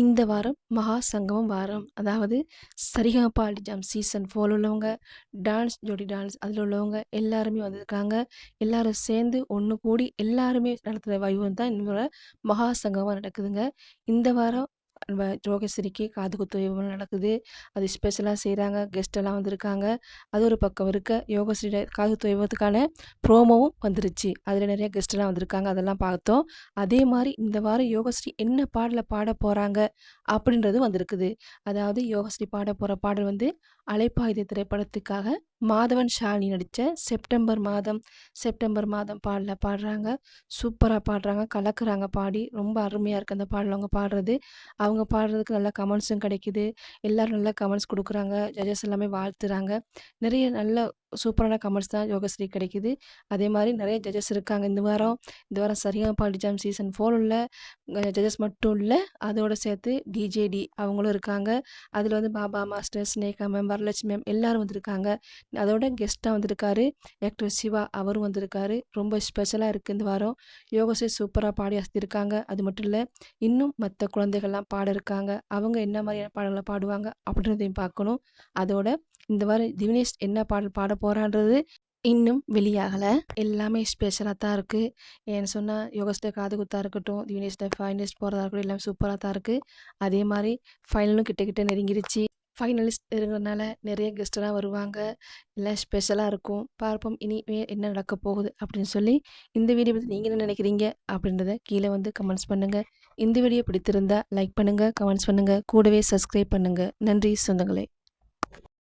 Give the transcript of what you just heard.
இந்த வாரம் மகா சங்கமம் வாரம். அதாவது சரிகமப ஜாம் சீசன் ஃபோல் உள்ளவங்க, டான்ஸ் ஜோடி டான்ஸ் அதில் உள்ளவங்க எல்லாருமே வந்திருக்காங்க. எல்லாரும் சேர்ந்து ஒன்று கூடி எல்லாருமே நடத்துகிற வைபவம் தான் இந்த மகா சங்கமம் நடக்குதுங்க. இந்த வாரம் நம்ம யோகஸ்ரீக்கு காது வைபவம் நடக்குது. அது ஸ்பெஷலாக செய்கிறாங்க கெஸ்டெல்லாம் வந்திருக்காங்க. அது ஒரு பக்கம் இருக்க, யோகஸ்ரீட காது குத்து வைபவத்துக்கான ப்ரோமோவும் வந்துருச்சு. அதில் நிறைய கெஸ்டெல்லாம் வந்திருக்காங்க. அதெல்லாம் பார்த்தோம். அதே மாதிரி இந்த வாரம் யோகஸ்ரீ என்ன பாடலில் பாட போகிறாங்க அப்படின்றதும் வந்திருக்குது. அதாவது யோகஸ்ரீ பாட போகிற பாடல் வந்து அலைப்பாயுத திரைப்படத்துக்காக மாதவன், ஷாலினி நடித்த செப்டம்பர் மாதம் செப்டம்பர் மாதம் பாடல பாடுறாங்க. சூப்பராக பாடுறாங்க. கலக்குறாங்க பாடி. ரொம்ப அருமையாக இருக்குது அந்த பாடல் அவங்க பாடுறது. அவங்க பாடுறதுக்கு நல்ல கமெண்ட்ஸும் கிடைக்குது. எல்லோரும் நல்ல கமெண்ட்ஸ் கொடுக்குறாங்க ஜட்ஜஸ் எல்லாமே வாழ்த்துறாங்க. நிறைய நல்ல சூப்பரான கமெண்ட்ஸ் தான் யோகஸ்ரீ கிடைக்குது. அதே மாதிரி நிறைய ஜட்ஜஸ் இருக்காங்க இந்த வாரம். இந்த வாரம் சரியாக ஜாம் சீசன் ஃபோர் உள்ள ஜட்ஜஸ் மட்டும் இல்லை அதோடு சேர்த்து டிஜேடி அவங்களும் இருக்காங்க. அதில் வந்து Baba master, Sneha ma'am, Varalakshmi ma'am எல்லாரும் வந்திருக்காங்க. அதோட கெஸ்ட்டாக வந்திருக்காரு. ஆக்டர் சிவா அவரும் வந்திருக்காரு. ரொம்ப ஸ்பெஷலாக இருக்குது இந்த வாரம். யோகஸ்ரீ சூப்பராக பாடி அசத்திருக்காங்க. அது மட்டும் இல்லை இன்னும் மற்ற குழந்தைகள்லாம் பாட இருக்காங்க. அவங்க என்ன மாதிரியான பாடல்களை பாடுவாங்க அப்படின்றதையும் பார்க்கணும். அதோட இந்த வாரம் திவினேஷ் என்ன பாடல் பாட போராடுறது இன்னும் வெளியாகலை எல்லாமே ஸ்பெஷலாக தான் இருக்குது ஏன்னு சொன்னா காது குத்தாக இருக்கட்டும், திவினேஷ்ட ஃபைனலிஸ்ட் போகிறதா இருக்கட்டும் எல்லாமே சூப்பராக தான் இருக்குது அதே மாதிரி ஃபைனலும் கிட்ட கிட்ட நெருங்கிருச்சு. ஃபைனலிஸ்ட் இருக்கிறனால நிறைய கெஸ்ட்டெல்லாம் வருவாங்க. எல்லாம் ஸ்பெஷலாக இருக்கும். பார்ப்போம் இனிமே என்ன நடக்க போகுது அப்படின்னு சொல்லி, இந்த வீடியோ பற்றி நீங்கள் என்ன நினைக்கிறீங்க அப்படின்றத கீழே வந்து கமெண்ட்ஸ் பண்ணுங்கள் இந்த வீடியோ பிடித்திருந்தா லைக் பண்ணுங்கள் கமெண்ட்ஸ் பண்ணுங்கள் கூடவே சப்ஸ்கிரைப் பண்ணுங்கள் நன்றி சொந்தங்களே!